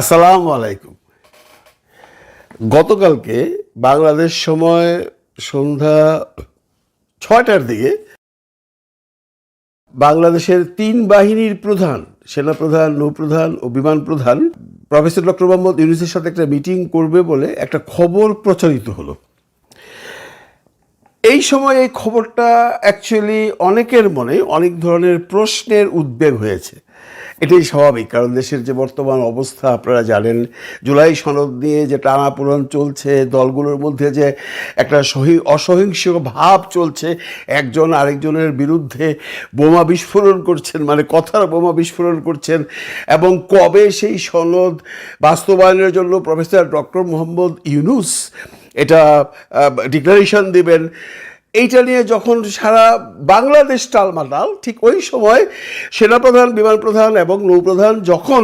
আসসালামু আলাইকুম। গতকালকে বাংলাদেশ সময় সন্ধ্যা ছয়টার দিকে বাংলাদেশের তিন বাহিনীর প্রধান সেনাপ্রধান নৌপ্রধান ও বিমান প্রধান, প্রফেসর ডক্টর মোহাম্মদ ইউনুসের সাথে একটা মিটিং করবে বলে একটা খবর প্রচারিত হলো। এই সময় এই খবরটা অ্যাকচুয়ালি অনেকের মনে অনেক ধরনের প্রশ্নের উদ্বেগ হয়েছে। এটাই স্বাভাবিক, কারণ দেশের যে বর্তমান অবস্থা, আপনারা জানেন, জুলাই সনদ নিয়ে যে টানাপোড়ন চলছে, দলগুলোর মধ্যে যে একটা সহি, অসহিংস ভাব চলছে, একজন আরেকজনের বিরুদ্ধে বোমা বিস্ফোরণ করছেন মানে কথার বোমা বিস্ফোরণ করছেন, এবং কবে সেই সনদ বাস্তবায়নের জন্য প্রফেসর ডক্টর মোহাম্মদ ইউনুস এটা ডিক্লারেশন দিবেন এইটা নিয়ে যখন সারা বাংলাদেশ টালমাটাল, ঠিক ওই সময় সেনাপ্রধান বিমান প্রধান এবং নৌপ্রধান যখন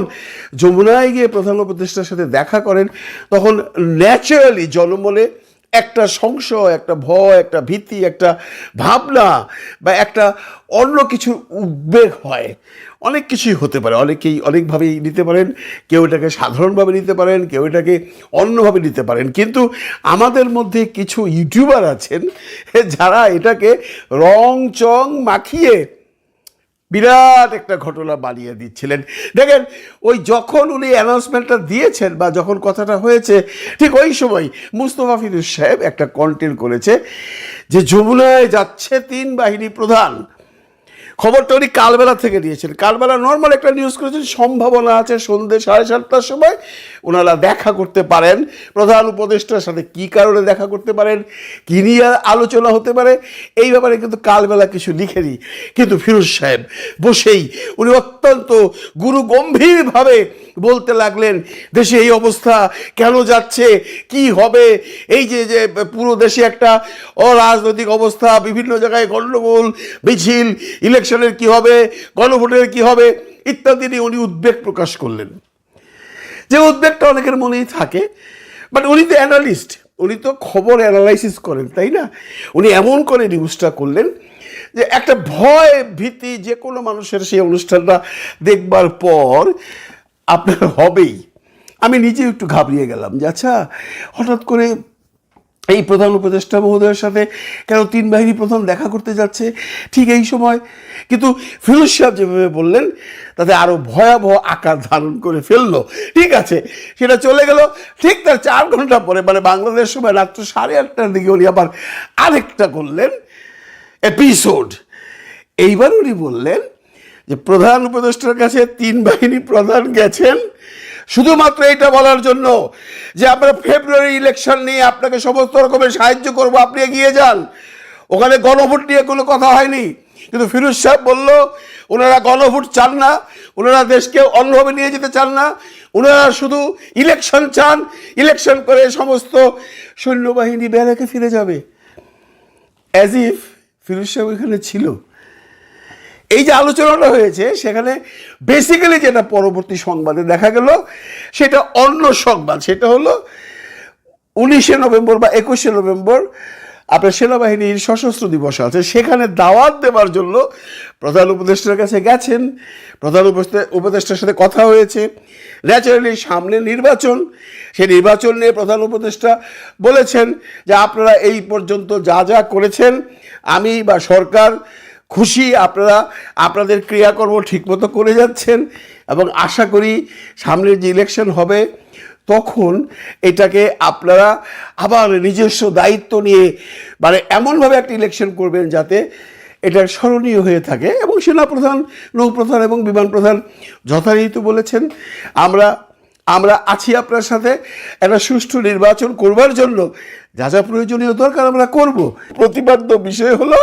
যমুনায় গিয়ে প্রধান উপদেষ্টার সাথে দেখা করেন, তখন ন্যাচারালি জনমনে একটা সংশয়, একটা ভয়, একটা ভীতি, একটা ভাবনা বা একটা অন্য কিছু উদ্বেগ হয়। অনেক কিছুই হতে পারে। অনেকেই অনেকভাবেই নিতে পারেন, কেউ এটাকে সাধারণভাবে নিতে পারেন, কেউ এটাকে অন্যভাবে নিতে পারেন। কিন্তু আমাদের মধ্যে কিছু ইউটিউবার আছেন, যারা এটাকে রং চং মাখিয়ে বিরাট একটা ঘটনা বানিয়ে দিচ্ছিলেন। দেখেন, ওই যখন উনি অ্যানাউন্সমেন্টটা দিয়েছেন বা যখন কথাটা হয়েছে, ঠিক ওই সময় মুস্তফা ফিরুজ সাহেব একটা কন্টেন্ট করেছে যে, যমুনায় যাচ্ছে তিন বাহিনী প্রধান। খবরটা উনি কালবেলা থেকে দিয়েছেন। কালবেলা নর্মাল একটা নিউজ করেছেন, সম্ভাবনা আছে সন্ধ্যে সাড়ে সাতটার সময় ওনারা দেখা করতে পারেন। প্রধান উপদেষ্টার সাথে কি কারণে দেখা করতে পারেন, কী নিয়ে আলোচনা হতে পারে, এই ব্যাপারে কিন্তু কালবেলা কিছু লিখেনি কিন্তু ফিরোজ সাহেব বসেই উনি অত্যন্ত গুরু গম্ভীরভাবে বলতে লাগলেন, দেশে এই অবস্থা কেন যাচ্ছে? কি হবে? এই যে যে পুরো দেশে একটা অরাজনৈতিক অবস্থা, বিভিন্ন জায়গায় গণ্ডগোল, মিছিল ইলেকশনের কি হবে, গণভোটের কি হবে, ইত্যাদি নিয়ে উনি উদ্বেগ প্রকাশ করলেন। যে উদ্বেগটা অনেকের মনেই থাকে বাট উনি তো অ্যানালিস্ট উনি তো খবর অ্যানালাইসিস করেন, তাই না? উনি এমন করে নিউজটা করলেন যে একটা ভয় ভীতি যে কোনো মানুষের সেই অনুষ্ঠানটা দেখবার পর আপনার হবেই। আমি নিজে একটু ঘাবড়িয়ে গেলাম যে আচ্ছা হঠাৎ করে এই প্রধান উপদেষ্টা মহোদয়ের সাথে কেন তিন বাহিনী প্রধান দেখা করতে যাচ্ছে? ঠিক এই সময়। কিন্তু ফিরোজ সাহেব যেভাবে বললেন, তাতে আরও ভয়াবহ আকার ধারণ করে ফেলল। ঠিক আছে, সেটা চলে গেল। ঠিক তার চার ঘণ্টা পরে মানে বাংলাদেশ সময় রাত্র সাড়ে আটটার দিকে উনি আবার আরেকটা করলেন এপিসোড এইবার উনি বললেন যে, প্রধান উপদেষ্টার কাছে তিন বাহিনী প্রধান গেছেন শুধুমাত্র এটা বলার জন্য যে আমরা ফেব্রুয়ারি ইলেকশন নিয়ে আপনাকে সমস্ত রকমের সাহায্য করব, আপনি এগিয়ে যান। ওখানে গণভোট নিয়ে কোনো কথা হয়নি। কিন্তু ফিরোজ সাহেব বলল, ওনারা গণভোট চান না, ওনারা দেশকে অন্যভাবে নিয়ে যেতে চান না, ওনারা শুধু ইলেকশন চান ইলেকশন করে সমস্ত সৈন্যবাহিনী ব্যারাকে ফিরে যাবে। অ্যাজ ইফ ফিরোজ সাহেব এখানে ছিল। এই যে আলোচনাটা হয়েছে, সেখানে বেসিক্যালি যেটা পরবর্তী সংবাদে দেখা গেল, সেটা অন্য সংবাদ। সেটা হলো উনিশে নভেম্বর বা একুশে নভেম্বর আপনার সেনাবাহিনীর সশস্ত্র দিবস আছে। সেখানে দাওয়াত দেওয়ার জন্য প্রধান উপদেষ্টার কাছে গেছেন। প্রধান উপদেষ্টা- উপদেষ্টার সাথে কথা হয়েছে। ন্যাচারালি সামনে নির্বাচন। সেই নির্বাচন নিয়ে প্রধান উপদেষ্টা বলেছেন যে, আপনারা এই পর্যন্ত যা যা করেছেন, আমি বা সরকার খুশি, আপনারা, আপনাদের ক্রিয়াকর্ম ঠিকমতো করে যাচ্ছেন এবং আশা করি সামনের যে ইলেকশন হবে, তখন এটাকে আপনারা আবার নিজস্ব দায়িত্ব নিয়ে মানে এমনভাবে একটা ইলেকশন করবেন যাতে এটা স্মরণীয় হয়ে থাকে এবং সেনাপ্রধান, নৌপ্রধান এবং বিমান প্রধান যথারীতি বলেছেন, আমরা আমরা আছি আপনার সাথে, একটা সুষ্ঠু নির্বাচন করবার জন্য যা যা প্রয়োজনীয় দরকার আমরা করব। প্রতিবাদ্য বিষয় হলো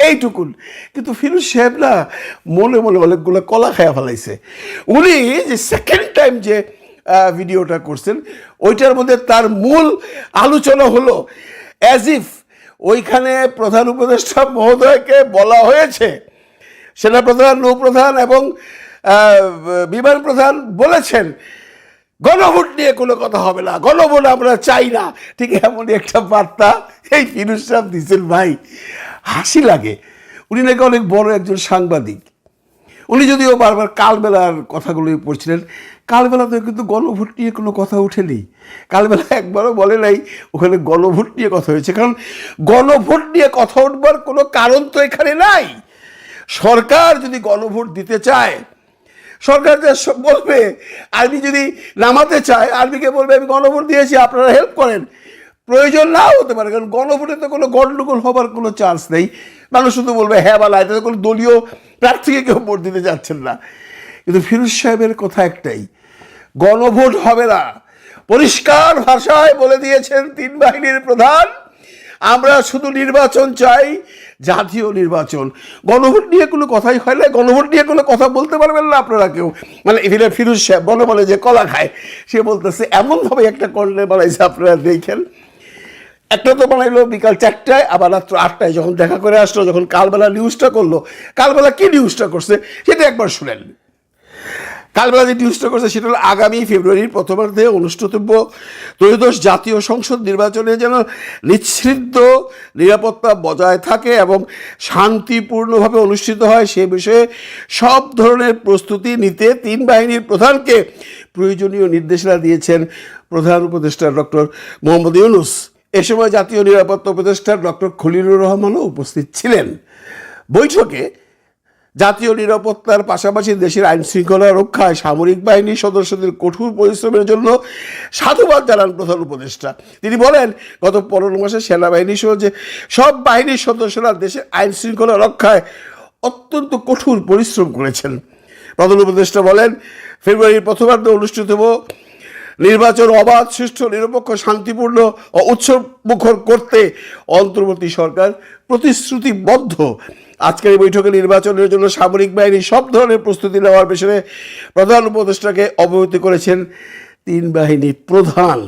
এইটুকুন। কিন্তু ফিরোজ সাহেব না মনে মনে অনেকগুলো কলা খায়া ফেলাইছে। উনি যে সেকেন্ড টাইম যে ভিডিওটা করছেন, ওইটার মধ্যে তার মূল আলোচনা হলো অ্যাজ ইফ ওইখানে প্রধান উপদেষ্টা মহোদয়কে বলা হয়েছে। সেনাপ্রধান, নৌপ্রধান এবং বিমান প্রধান বলেছেন গণভোট নিয়ে কোনো কথা হবে না। গণভোট আমরা চাই না। ঠিক এমনই একটা বার্তা এই ফিরুজ সাহেব দিচ্ছেন ভাই। হাসি লাগে। উনি নাকি অনেক বড় একজন সাংবাদিক। উনি যদিও বারবার কালবেলার কথাগুলোই পড়ছিলেন কালবেলাতে কিন্তু গণভোট নিয়ে কোনো কথা ওঠেনি। কালবেলা একবারও বলে নাই, ওখানে গণভোট নিয়ে কথা হয়েছে। কারণ গণভোট নিয়ে কথা উঠবার কোনো কারণ তো এখানে নাই। সরকার যদি গণভোট দিতে চায় সরকার যা বলবে, আর্মি যদি নামাতে চায়, আর্মিকে বলবে, আমি গণভোট দিয়েছি, আপনারা হেল্প করেন। প্রয়োজন নাও হতে পারে, কারণ গণভোটে তো কোনো গণ্ডগোল হবার কোনো চান্স নেই। মানুষ শুধু বলবে হ্যাঁ বা এটাতে কোনো দলীয় প্রার্থীকে কেউ ভোট দিতে যাচ্ছেন না। কিন্তু ফিরোজ সাহেবের কথা একটাই, গণভোট হবে না। পরিষ্কার ভাষায় বলে দিয়েছেন তিন বাহিনীর প্রধান আমরা শুধু নির্বাচন চাই, জাতীয় নির্বাচন। গণভোট নিয়ে কোনো কথাই হয় না, গণভোট নিয়ে কোনো কথা বলতে পারবেন না আপনারা কেউ। মানে এখানে ফিরুজ সাহেব বলে বলে যে কলা খায়। সে বলতেছে, এমনভাবে একটা কর্নে বানাইছে আপনারা দেখেন। একটা তো বানাইলো বিকাল চারটায়, আবার রাত্র আটটায় যখন দেখা করে আসলো, যখন কালবেলা নিউজটা করল। কালবেলা কি নিউজটা করছে, সেটা একবার শুনেন। কালবেলা যে নিউজটা করছে, সেটা হলো আগামী ফেব্রুয়ারির প্রথমার্ধে অনুষ্ঠিতব্য ত্রয়োদশ জাতীয় সংসদ নির্বাচনে যেন নিশ্চিদ্ধ নিরাপত্তা বজায় থাকে এবং শান্তিপূর্ণভাবে অনুষ্ঠিত হয়, সে বিষয়ে সব ধরনের প্রস্তুতি নিতে তিন বাহিনীর প্রধানকে প্রয়োজনীয় নির্দেশনা দিয়েছেন প্রধান উপদেষ্টা ডক্টর মোহাম্মদ ইউনুস। এ সময় জাতীয় নিরাপত্তা উপদেষ্টা ডক্টর খলিলুর রহমানও উপস্থিত ছিলেন। বৈঠকে জাতীয় নিরাপত্তার পাশাপাশি দেশের আইন শৃঙ্খলা রক্ষায় সামরিক বাহিনীর সদস্যদের কঠোর পরিশ্রমের জন্য সাধুবাদ জানান প্রধান উপদেষ্টা। তিনি বলেন, গত পনেরো মাসে সেনাবাহিনী সহ যে সব বাহিনীর সদস্যরা দেশের আইন শৃঙ্খলা রক্ষায় অত্যন্ত কঠোর পরিশ্রম করেছেন। প্রধান উপদেষ্টা বলেন, ফেব্রুয়ারির প্রথমার্ধে অনুষ্ঠিত হব নির্বাচন অবাধ, সুষ্ঠু, নিরপেক্ষ, শান্তিপূর্ণ ও উৎসব মুখর করতে অন্তর্বর্তী সরকার প্রতিশ্রুতিবদ্ধ। আজকের এই বৈঠকে নির্বাচনের জন্য সামরিক বাহিনী সব ধরনের প্রস্তুতি নেওয়ার পেছনে প্রধান উপদেষ্টাকে অবহিত করেছেন তিন বাহিনী প্রধান।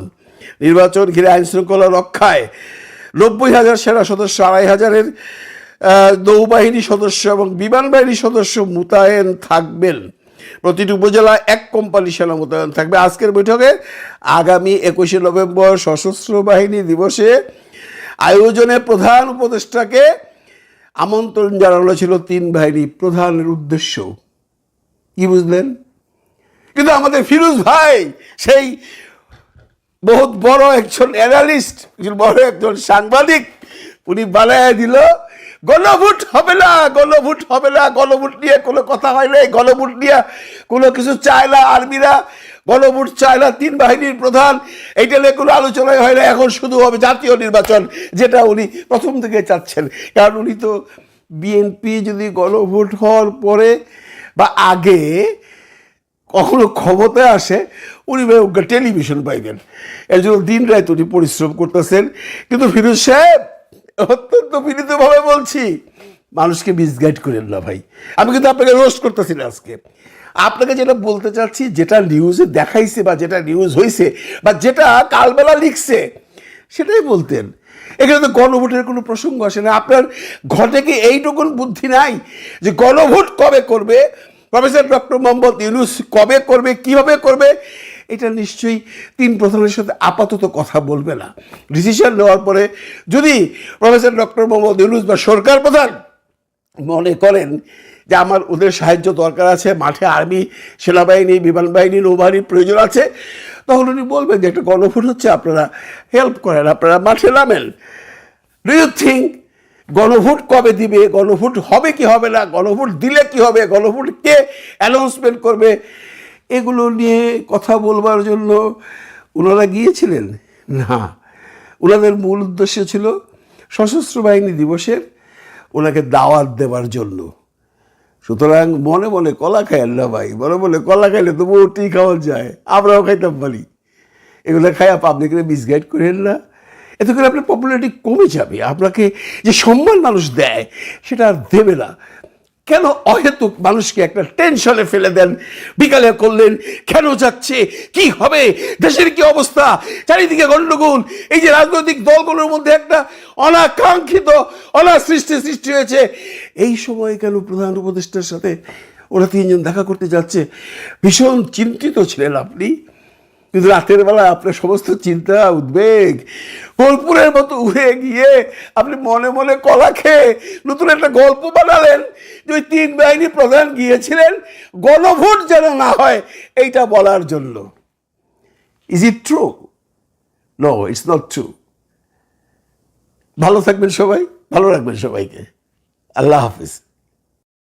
নির্বাচন ঘিরে আইন শৃঙ্খলা রক্ষায় নব্বই হাজার সেনা সদস্য, আড়াই হাজারের নৌবাহিনী সদস্য এবং বিমান বাহিনীর সদস্য মোতায়েন থাকবেন। প্রতিটি উপজেলায় এক কোম্পানি সেনা মোতায়েন থাকবে। আজকের বৈঠকে আগামী একুশে নভেম্বর সশস্ত্র বাহিনী দিবসে আয়োজনে প্রধান উপদেষ্টাকে আমন্ত্রণ জানানো ছিল তিন বাহিনী প্রধানের উদ্দেশ্য। কি বুঝলেন? কিন্তু আমাদের ফিরোজ ভাই, সেই বহুত বড় একজন অ্যানালিস্ট বড় একজন সাংবাদিক, উনি বানায় দিল গণভোট হবে না, গণভোট হবে না, গণভোট নিয়ে কোনো কথা হয় না গণভোট নিয়ে কোনো কিছু চায় না আর্মিরা, গণভোট চায় না তিন বাহিনীর প্রধান, এইটা নিয়ে কোনো আলোচনাই হয় না। এখন শুধু হবে জাতীয় নির্বাচন, যেটা উনি প্রথম থেকে চাচ্ছেন। কারণ উনি তো বিএনপি যদি গণভোট হওয়ার পরে বা আগে কখনো ক্ষমতায় আসে, উনি টেলিভিশন পাইবেন। এর জন্য দিন রাত উনি পরিশ্রম করতেছেন। কিন্তু ফিরোজ সাহেব অত্যন্ত বিনীতভাবে বলছি। মানুষকে মিসগাইড করেন না ভাই। আমি কিন্তু আপনাকে রোস্ট করতেছি না আজকে। আপনাকে যেটা বলতে চাচ্ছি, যেটা নিউজে দেখাইছে বা যেটা নিউজ হয়েছে বা যেটা কালবেলা লিখছে, সেটাই বলতেন। এখানে তো গণভোটের কোনো প্রসঙ্গ আসে না। আপনার ঘটে কি এইটুকুন বুদ্ধি নাই যে গণভোট কবে করবে? প্রফেসর ডক্টর মোহাম্মদ ইউনুস কবে করবে, কীভাবে করবে? এটা নিশ্চয়ই তিন প্রধানের সাথে আপাতত কথা বলবে না। ডিসিশন নেওয়ার পরে যদি প্রফেসর ডক্টর মোহাম্মদ ইউনুস বা সরকার প্রধান মনে করেন যে আমার ওদের সাহায্য দরকার আছে, মাঠে আর্মি সেনাবাহিনী বিমান বাহিনী নৌবাহিনীর প্রয়োজন আছে, তখন উনি বলবেন যে একটা গণভোট হচ্ছে, আপনারা হেল্প করেন, আপনারা মাঠে নামেন। ডু ইউ থিঙ্ক গণভোট কবে দিবে, গণভোট হবে কি হবে না, গণভোট দিলে কি হবে, গণভোট কে অ্যানাউন্সমেন্ট করবে? এগুলো নিয়ে কথা বলবার জন্য ওনারা গিয়েছিলেন? না। ওনাদের মূল উদ্দেশ্য ছিল সশস্ত্র বাহিনী দিবসের ওনাকে দাওয়াত দেওয়ার জন্য। সুতরাং মনে মনে কলা খাইয়েন না ভাই, মনে মনে কলা খাইলে তো মোটি খাওয়া যায়, আমরাও খাইতাম পারি এগুলো খাইয়া পাবলিকরে মিসগাইড করেন না। এতে করে আপনার পপুলারিটি কমে যাবে, আপনাকে যে সম্মান মানুষ দেয় সেটা আর দেবে না। কেন অহেতুক মানুষকে একটা টেনশনে ফেলে দেন? বিকালে করলেন, কেন যাচ্ছে? কি হবে? দেশের কি অবস্থা? চারিদিকে গণ্ডগোল। এই যে রাজনৈতিক দলগুলোর মধ্যে একটা অনাকাঙ্ক্ষিত অনাসৃষ্টি সৃষ্টি হয়েছে। এই সময় কেন প্রধান উপদেষ্টার সাথে ওরা তিনজন দেখা করতে যাচ্ছে? ভীষণ চিন্তিত ছিলেন আপনি। কিন্তু রাতের বেলা আপনার সমস্ত চিন্তা, উদ্বেগ কর্পূরের মতো উড়ে গিয়ে আপনি মনে মনে কলা খেয়ে নতুন একটা গল্প বানালেন, যে ওই তিন বাহিনী প্রধান গিয়েছিলেন, গণভোট যেন না হয়, এইটা বলার জন্য। Is it true no it's not true ভালো থাকবেন সবাই, ভালো রাখবেন সবাইকে। আল্লাহ হাফিজ।